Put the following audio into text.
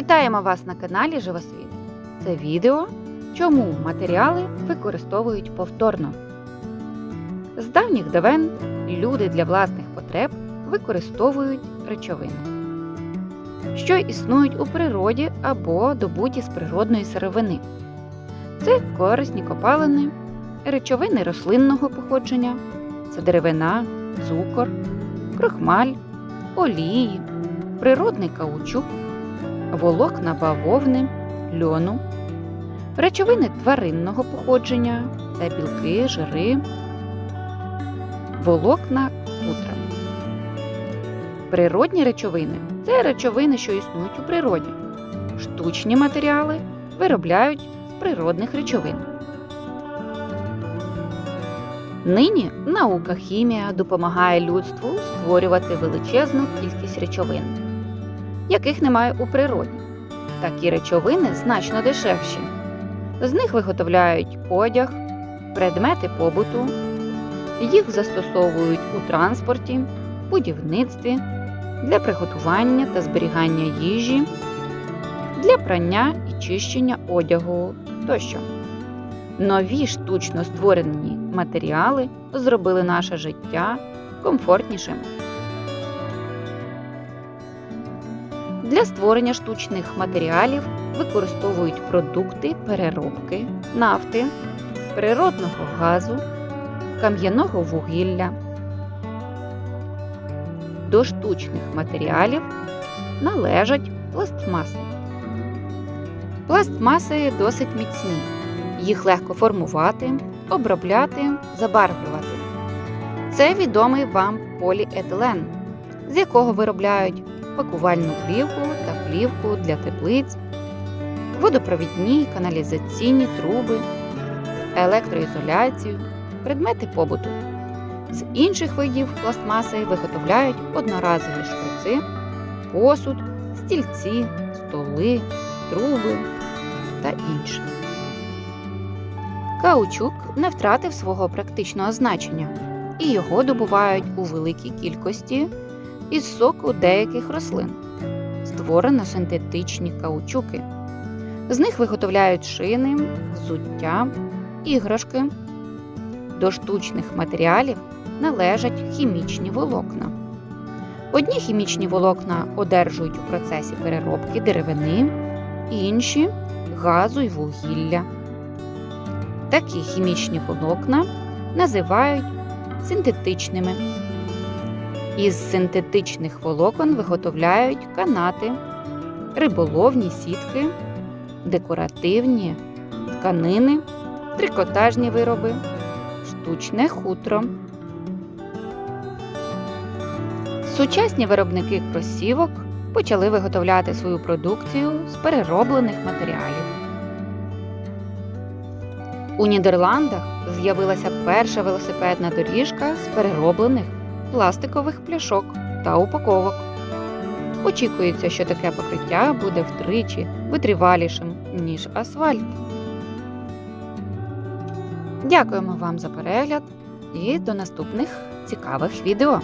Вітаємо вас на каналі Живосвіт. Це відео, чому матеріали використовують повторно. З давніх давен люди для власних потреб використовують речовини, що існують у природі або добуті з природної сировини. Це корисні копалини, речовини рослинного походження, це деревина, цукор, крохмаль, олії, природний каучук, волокна бавовни, льону, речовини тваринного походження це білки, жири, волокна хутра. Природні речовини це речовини, що існують у природі. Штучні матеріали виробляють з природних речовин. Нині наука хімія допомагає людству створювати величезну кількість речовин, яких немає у природі. Такі речовини значно дешевші. З них виготовляють одяг, предмети побуту, їх застосовують у транспорті, будівництві, для приготування та зберігання їжі, для прання і чищення одягу тощо. Нові штучно створені матеріали зробили наше життя комфортнішим. Для створення штучних матеріалів використовують продукти переробки нафти, природного газу, кам'яного вугілля. До штучних матеріалів належать пластмаси. Пластмаси досить міцні. Їх легко формувати, обробляти, забарвлювати. Це відомий вам поліетилен, з якого виробляють пакувальну плівку та плівку для теплиць, водопровідні каналізаційні труби, електроізоляцію, предмети побуту. З інших видів пластмаси виготовляють одноразові шприци, посуд, стільці, столи, труби та інше. Каучук не втратив свого практичного значення, і його добувають у великій кількості із соку деяких рослин. Створено синтетичні каучуки. З них виготовляють шини, взуття, іграшки. До штучних матеріалів належать хімічні волокна. Одні хімічні волокна одержують у процесі переробки деревини, інші газу й вугілля. Такі хімічні волокна називають синтетичними. Із синтетичних волокон виготовляють канати, риболовні сітки, декоративні тканини, трикотажні вироби, штучне хутро. Сучасні виробники кросівок почали виготовляти свою продукцію з перероблених матеріалів. У Нідерландах з'явилася перша велосипедна доріжка з перероблених пластикових пляшок та упаковок. Очікується, що таке покриття буде втричі витривалішим, ніж асфальт. Дякуємо вам за перегляд і до наступних цікавих відео!